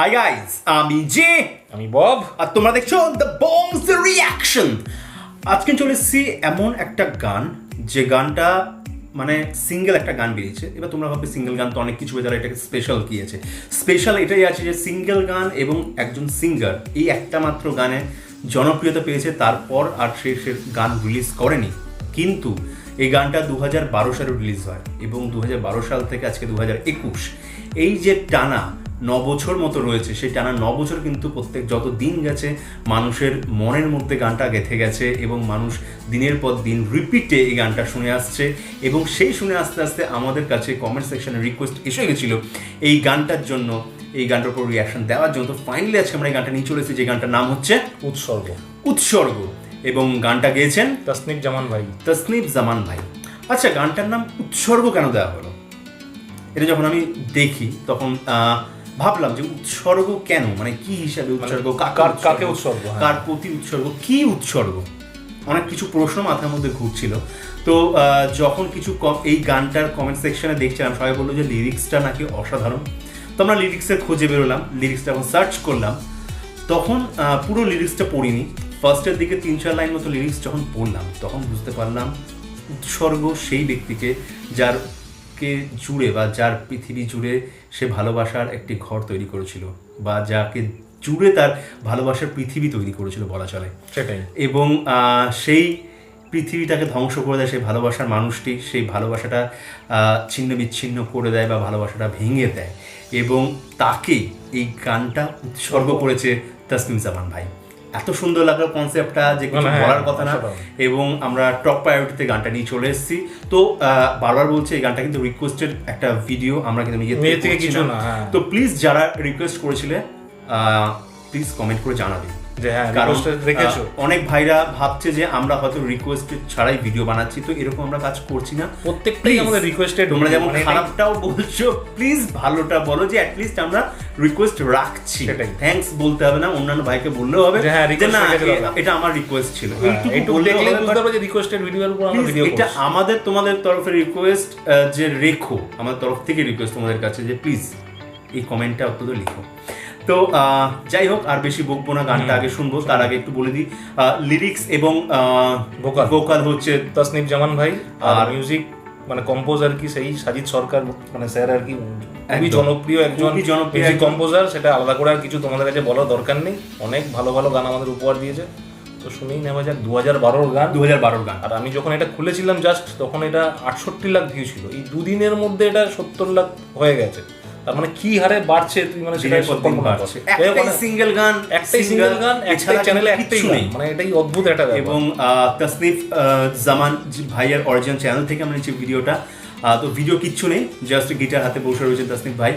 High guys আমি জে আমি বব। আর তোমরা দেখছ দ্য বংস রিয়াকশন আজকে চলে এসেছি এমন একটা গান যে গানটা মানে সিঙ্গেল একটা গান বেরিয়েছে। এবার তোমরা ভাববে সিঙ্গেল গান তো অনেক কিছু যারা এটাকে স্পেশাল কি আছে? স্পেশাল এটাই আছে যে সিঙ্গেল গান এবং একজন সিঙ্গার এই একটা মাত্র গানে জনপ্রিয়তা পেয়েছে তারপর আর সে সে গান রিলিজ করেনি। কিন্তু এই গানটা দু হাজার বারো সালে রিলিজ হয় এবং দু হাজার বারো সাল থেকে আজকে দু হাজার একুশ। এই যে টানা ন বছর মতো রয়েছে সেই টানা ন বছর কিন্তু প্রত্যেক যত দিন গেছে মানুষের মনের মধ্যে গানটা গেঁথে গেছে এবং মানুষ দিনের পর দিন রিপিটে এই গানটা শুনে আসছে এবং সেই শুনে আস্তে আস্তে আমাদের কাছে কমেন্ট সেকশনে রিকোয়েস্ট এসে গেছিল এই গানটার জন্য এই গানটার উপর রিয়াকশন দেওয়ার জন্য। তো ফাইনালি আজকে আমরা এই গানটা নিয়ে চলে এসেছি যে গানটার নাম হচ্ছে উৎসর্গ। উৎসর্গ এবং গানটা গেয়েছেন তাসনিক জামান ভাই। তসনিফ জামান ভাই। আচ্ছা গানটার নাম উৎসর্গ কেন দেওয়া হলো? এটা যখন আমি দেখি তখন ভাবলাম যে উৎসর্গ কেন? মানে কি হিসাবে উৎসর্গ? কাকে উৎসর্গ, হ্যাঁ। কার প্রতি উৎসর্গ? কি উৎসর্গ? অনেক কিছু প্রশ্ন মাথার মধ্যে ঘুরছিল। তো যখন কিছু এই গানটার কমেন্ট সেকশনে দেখছিলাম সবাই বলল যে লিরিক্সটা নাকি অসাধারণ। তো আমরা লিরিক্সের খোঁজে বেরোলাম লিরিক্সটা যখন সার্চ করলাম তখন পুরো লিরিক্সটা পড়িনি। ফার্স্টের দিকে তিন চার লাইন মতো লিরিক্স যখন পড়লাম তখন বুঝতে পারলাম উৎসর্গ সেই ব্যক্তিকে যার কে জুড়ে বা যার পৃথিবী জুড়ে সে ভালোবাসার একটি ঘর তৈরি করেছিল বা যাকে জুড়ে তার ভালোবাসার পৃথিবী তৈরি করেছিল বলা চলে। সেটাই। এবং সেই পৃথিবীটাকে ধ্বংস করে দেয় সেই ভালোবাসার মানুষটি সেই ভালোবাসাটা ছিন্ন বিচ্ছিন্ন করে দেয় বা ভালোবাসাটা ভেঙে দেয় এবং তাকে এই গানটা উৎসর্গ করেছে তাসমিম জামান ভাই। এত সুন্দর লাগল কনসেপ্টটা যে কিছু না, হ্যাঁ, বলার কথা না। এবং আমরা টপ প্রায়োরিটিতে গানটা নিয়ে চলে এসেছি। তো বারবার বলছি এই গানটা কিন্তু রিকোয়েস্টেড একটা ভিডিও আমরা কিন্তু নিজে নিজে থেকে কিছু না, হ্যাঁ। তো প্লিজ যারা রিকোয়েস্ট করেছিলে প্লিজ কমেন্ট করে জানাবে। যে হ্যাঁ কারণ অনেক ভাইরা ভাবছে যে আমরা হয়তো রিকোয়েস্ট ছাড়াই ভিডিও বানাচ্ছি তো এরকম আমরা কাজ করছি না। প্রত্যেকটাই আমাদের রিকোয়েস্টেড তোমরা যেমন খারাপটাও বলছো প্লিজ ভালোটা বলো যে অ্যাটলিস্ট আমরা রিকোয়েস্ট রাখছি। থ্যাঙ্কস বলতে হবে না অন্যান্য ভাইকে বললেও হবে হ্যাঁ, না। এটা আমার রিকোয়েস্ট ছিল। এইটুকু একটু বললেও দেখলেই হবে, বুঝতে but যে রিকোয়েস্টেড ভিডিওর উপর আমরা ভিডিও এটা আমাদের তোমাদের তরফে রিকোয়েস্ট যে রেখো আমাদের তরফ থেকে রিকোয়েস্ট তোমাদের কাছে যে প্লিজ এই কমেন্টটা অন্তত লিখো। তো যাই হোক আর বেশি বকবো না গানটা আগে শুনব। তার আগে একটু বলে দিই। লিরিক্স এবং Vocal. ভোকাল হচ্ছে তাসনিক জামান ভাই আর মিউজিক মানে কম্পোজ আর কি সেই সাজিদ সরকার মানে স্যার আর কি খুবই জনপ্রিয় একজন। জনপ্রিয় কম্পোজার সেটা আলাদা করে আর কিছু তোমাদের কাছে বলার দরকার নেই। অনেক ভালো ভালো গান আমাদের উপহার দিয়েছে। তো শুনেই নেওয়া যাক দু হাজার বারোর গান। দু হাজার বারোর গান। আর আমি যখন এটা খুলেছিলাম জাস্ট তখন এটা আটষট্টি লাখ ভিউ ছিল। এই দুদিনের মধ্যে এটা সত্তর লাখ হয়ে গেছে। তার মানে কি হারে বাড়ছে তুমি মানে সেটা কল্পনা। একটাই মানে সিঙ্গেল গান একটাই সিঙ্গেল গান একটাই চ্যানেলে একটাই নেই। মানে এটাই অদ্ভুত একটা এবং তসনিফ জামান ভাইয়ের অরিজিনাল চ্যানেল থেকে আমরা নিচ্ছি ভিডিওটা। তো ভিডিও কিচ্ছু নেই জাস্ট গিটার হাতে বসে রয়েছে তসনিফ ভাই।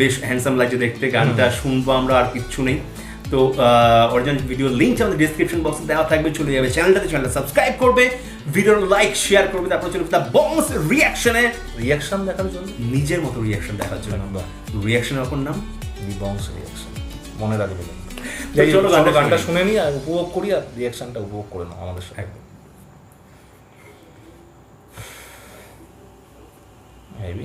বেশ হ্যান্ডসাম লাগছে দেখতে গানটা শুনব আমরা আর কিচ্ছু নেই। তো অরিজিনাল ভিডিও লিঙ্ক আমাদের ডিসক্রিপশন বক্সে দেওয়া থাকবে চলে যাবে চ্যানেলটাতে চ্যানেলটা সাবস্ক্রাইব করবে ভিডিওর লাইক শেয়ার করবে তারপর চলে দ্য বংস রিয়াকশনে রিয়াকশন দেখার জন্য? নিজের মতো রিয়াকশন দেখার জন্য। বাহ। রিয়াকশন অপর নাম? দি বংশ রিয়াকশন মনে রাখবে চলো গানটা শুনে নিই আর উপভোগ করি আর রিয়াকশনটা উপভোগ করে নাও আমাদের সাথে। হেভি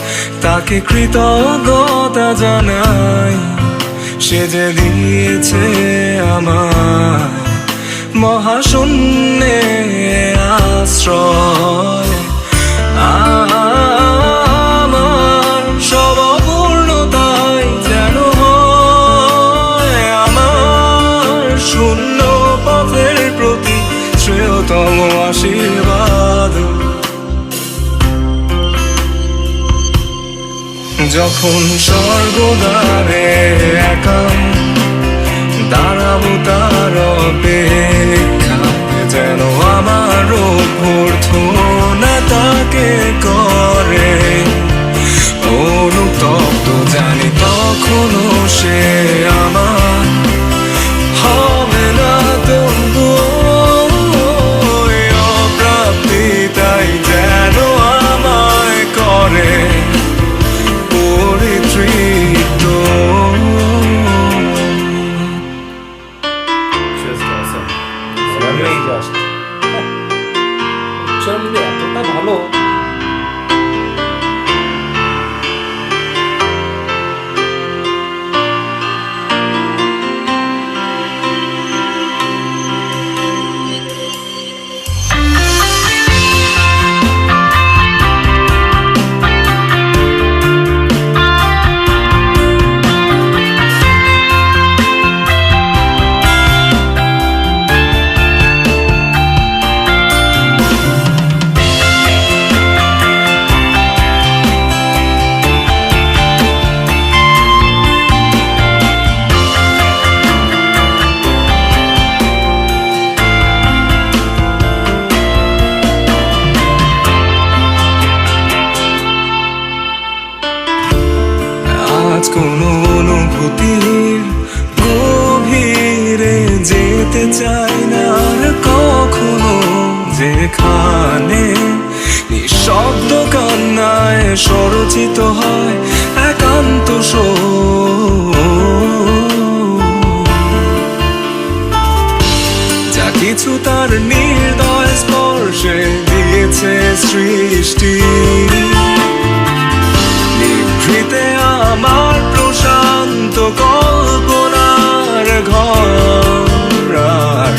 তাকে কৃতজ্ঞতা জানাই সে যে দিয়েছে আমার মহাশূন্যে যখন স্বর্গদারে একা দাঁড়াবো তার অপেক্ষা যেন আমার অভ্যর্থনা নিঃশব্দ কান্নায় স্বরচিত হয় একান্ত। যা কিছু তার নির্দয় স্পর্শে দিয়েছে সৃষ্টি নিভৃতে আমার প্রশান্ত কল্পনার ঘর আর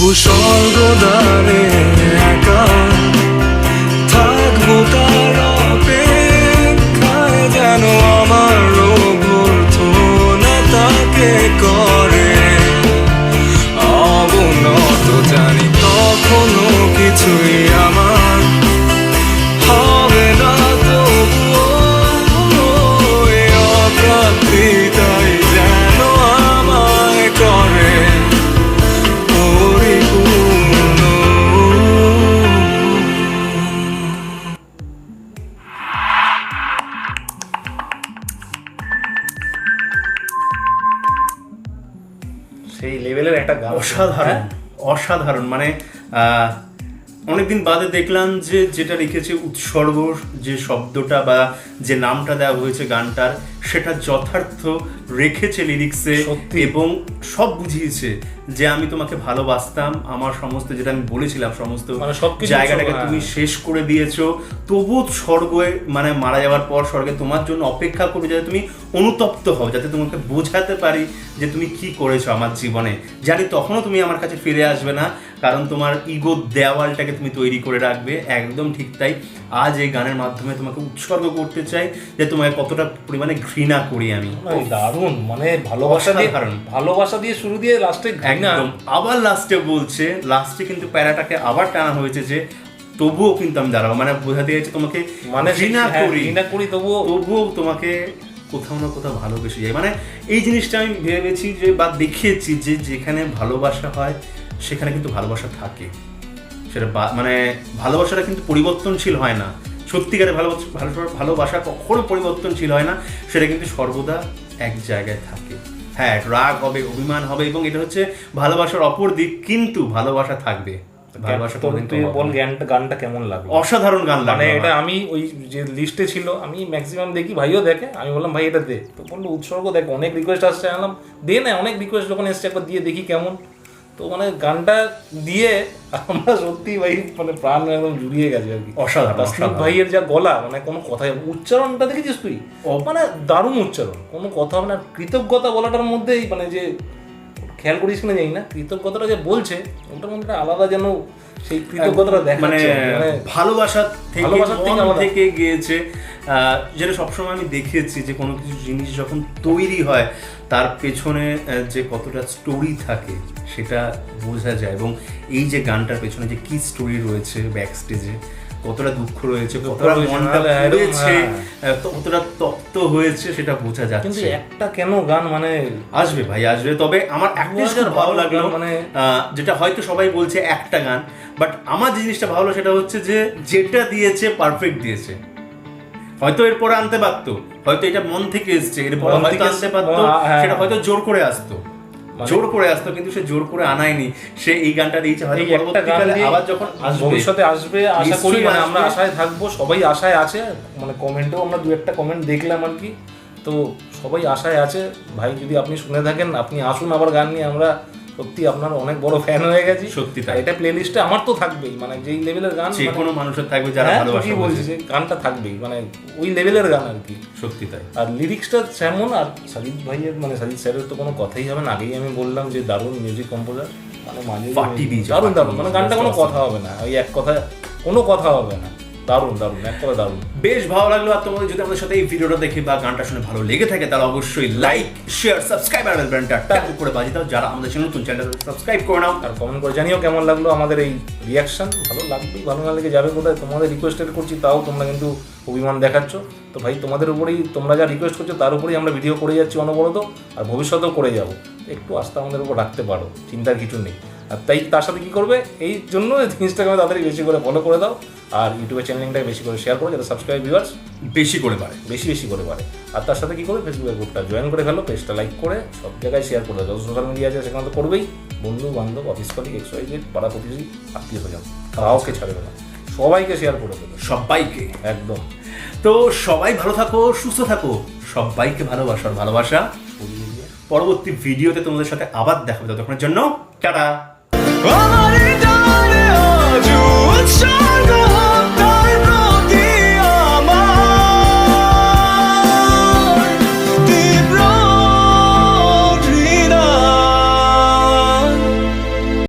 তবু স্বর্গদ্বারে একা অসাধারণ অসাধারণ। মানে অনেকদিন বাদে দেখলাম যে যেটা লিখেছে উৎসর্গ যে শব্দটা বা যে নামটা দেওয়া হয়েছে গানটার সেটা যথার্থ রেখেছে লিরিক্সে এবং সব বুঝিয়েছে যে আমি তোমাকে ভালোবাসতাম আমার সমস্ত যেটা আমি বলেছিলাম সমস্ত মানে জায়গাটাকে তুমি হ্যাঁ। শেষ করে দিয়েছ তবু স্বর্গে মানে মারা যাওয়ার পর স্বর্গে তোমার জন্য অপেক্ষা করবে যাতে তুমি অনুতপ্ত হও যাতে তোমাকে বোঝাতে পারি যে তুমি কি করেছ আমার জীবনে জানি তখনও তুমি আমার কাছে ফিরে আসবে না কারণ তোমার ইগো দেওয়ালটাকে তুমি তৈরি করে রাখবে একদম ঠিক তাই। আজ এই গানের মাধ্যমে তোমাকে উৎসর্গ করতে চাই যে তোমাকে কতটা পরিমাণে ঘৃণা করি আমি। দারুণ মানে ভালোবাসা দিয়ে অসাধারণ। ভালোবাসা দিয়ে শুরু দিয়ে লাস্টে একদম। আবার লাস্টে বলছে লাস্টে কিন্তু প্যারাটাকে আবার টানা হয়েছে যে তবুও কিন্তু আমি দাঁড়াবো। মানে বোঝাতে চাইছে তোমাকে মানে ঘৃণা হ্যাঁ, করি। ঘৃণা করি তবুও তবুও তোমাকে কোথাও না কোথাও ভালোবেসে যায় মানে এই জিনিসটা আমি ভেবেছি যে বা দেখিয়েছি যে যেখানে ভালোবাসা হয় সেখানে কিন্তু ভালোবাসা থাকে। সেটা মানে ভালোবাসাটা কিন্তু পরিবর্তনশীল হয় না। সত্যিকারের ভালোবাসা ভালোবাসা কখনো পরিবর্তনশীল হয় না। সেটা কিন্তু সর্বদা এক জায়গায় থাকে। হ্যাঁ রাগ হবে অভিমান হবে এবং এটা হচ্ছে ভালোবাসার অপর দিক কিন্তু ভালোবাসা থাকবে। ভালোবাসা তুই বল গানটা গানটা কেমন লাগল? অসাধারণ গান মানে এটা আমি ওই যে লিস্টে ছিল আমি ম্যাক্সিমাম দেখি ভাইও দেখে। আমি বললাম ভাই এটা দে। তো বলল উৎসর্গ দেখ অনেক রিকোয়েস্ট আসছে। আমি বললাম দে না অনেক রিকোয়েস্ট যখন এসছে একবার দিয়ে দেখি কেমন। তো মানে গানটা দিয়ে আমরা সত্যি ভাই মানে প্রাণ একদম জুড়িয়ে গেছে আর কি। অসাধারণ, ভাইয়ের যা গলা মানে কোনো কথাই উচ্চারণটা দেখেছিস তুই? ও- মানে দারুণ উচ্চারণ। কোনো কথা হবে না কৃতজ্ঞতা বলাটার মধ্যেই মানে যে খেয়াল করিস কিনা জানি না কৃতজ্ঞতাটা যে বলছে ওটার মধ্যে আলাদা যেন সেই কৃতজ্ঞতাটা দেখা মানে মানে ভালোবাসা থেকে ভালোবাসার থেকে মন থেকে গিয়েছে আহ, যেটা সবসময় আমি দেখেছি যে কোনো কিছু জিনিস যখন তৈরি হয় তার পেছনে যে কতটা স্টোরি থাকে সেটা বোঝা যায়। এবং এই যে গানটার পেছনে যে কি স্টোরি রয়েছে ব্যাক স্টেজে কতটা দুঃখ রয়েছে কতটা মনটা পুড়েছে হ্যাঁ। কতটা তপ্ত হয়েছে সেটা বোঝা কিন্তু যাচ্ছে একটা কেন গান মানে আসবে ভাই আসবে। তবে আমার একটা ভালো লাগল মানে- আহ, যেটা হয়তো সবাই বলছে একটা গান বাট আমার জিনিসটা ভালো সেটা হচ্ছে যে যেটা দিয়েছে পারফেক্ট দিয়েছে। হয়তো এরপরে আনতে পারতো হয়তো এটা মন থেকে এসছে এরপরে হয়তো আনতে পারতো হ্যাঁ, সেটা হ্যাঁ। হয়তো জোর করে আসতো। মানে- জোর করে আসতো কিন্তু সে জোর করে আনায়নি। সে এই গানটা দিয়েছে হয়তো পরবর্তীকালে আবার যখন আসবে ভবিষ্যতে আসবে আশা করি মানে আমরা আশায় থাকব সবাই আশায় আছে মানে কমেন্টেও আমরা দু একটা কমেন্ট দেখলাম আর কি। তো সবাই আশায় আছে। ভাই যদি আপনি শুনে থাকেন আপনি আসুন আবার গান নিয়ে আমরা সত্যি আপনার অনেক বড় ফ্যান হয়ে গেছি। সত্যি তাই। এটা প্লে লিস্টে আমার তো থাকবেই মানে যেই লেভেলের গান যে মানে- কোনো মানুষের থাকবে যারা হ্যাঁ, ভালোবাসা বোঝে। এই গানটা থাকবেই মানে ওই লেভেলের গান আর কি। সত্যি তাই। আর লিরিক্সটা যেমন আর সাজিদ ভাইয়ের মানে সাজিদ স্যারের তো কোনো কথাই হবে না। আগেই আমি বললাম যে দারুণ মিউজিক কম্পোজার মানে দিয়েছে, দারুণ দারুণ মানে গানটা কোনো কথা হবে না ওই এক কথা কোনো কথা হবে না। দারুণ দারুণ, এক কথা দারুণ। বেশ ভালো লাগল আর তোমাদের যদি আমাদের সাথে এই ভিডিওটা দেখে বা গানটা শুনে ভালো লেগে থাকে, তাহলে অবশ্যই লাইক শেয়ার সাবস্ক্রাইব আর বেলটা ট্যাপ করে বাজিয়ে দাও। যারা আমাদের চ্যানেল নতুন চ্যানেল সাবস্ক্রাইব করে নাও। আর কমেন্ট করে জানিও কেমন লাগল আমাদের এই রিয়াকশন ভালো লাগবেই ভালো না লেগে যাবে কোথায় তোমাদের রিকোয়েস্টেড করছি, তাও তোমরা কিন্তু অভিমান দেখাচ্ছ। তো ভাই, তোমাদের উপরেই, তোমরা যা রিকোয়েস্ট করছ, তার উপরেই আমরা ভিডিও করে যাচ্ছি অনবরত। আর ভবিষ্যতেও করে যাব। একটু আস্থা আমাদের উপর রাখতে পারো, চিন্তার কিছু নেই। আর তাই তার সাথে কী করবে? এই জন্য ইনস্টাগ্রামে তাড়াতাড়ি বেশি করে ফলো করে দাও। আর ইউটিউবের চ্যানেলটাকে বেশি করে শেয়ার করো যাতে সাবস্ক্রাইব ভিউয়ার্স বেশি করে পারে বেশি বেশি করে পারে আর তার সাথে কী করবে? ফেসবুকের গ্রুপটা জয়েন করে ফেলো পেজটা লাইক করে সব জায়গায় শেয়ার করে দাও। যত সোশ্যাল মিডিয়া আছে সেখানে তো করবেই। বন্ধু বান্ধব office colleague X Y Z পাড়া প্রতিবেশী আত্মীয় স্বজন কাউকে ছাড়বে না। সবাইকে শেয়ার করে দেবে। সবাইকে। একদম। তো সবাই ভালো থাকো সুস্থ থাকো। সবাইকে ভালোবাসার ভালোবাসা। পরবর্তী ভিডিওতে তোমাদের সাথে আবার দেখা হবে। ততক্ষণের জন্য টাটা! আমার ডানে আজ উৎসব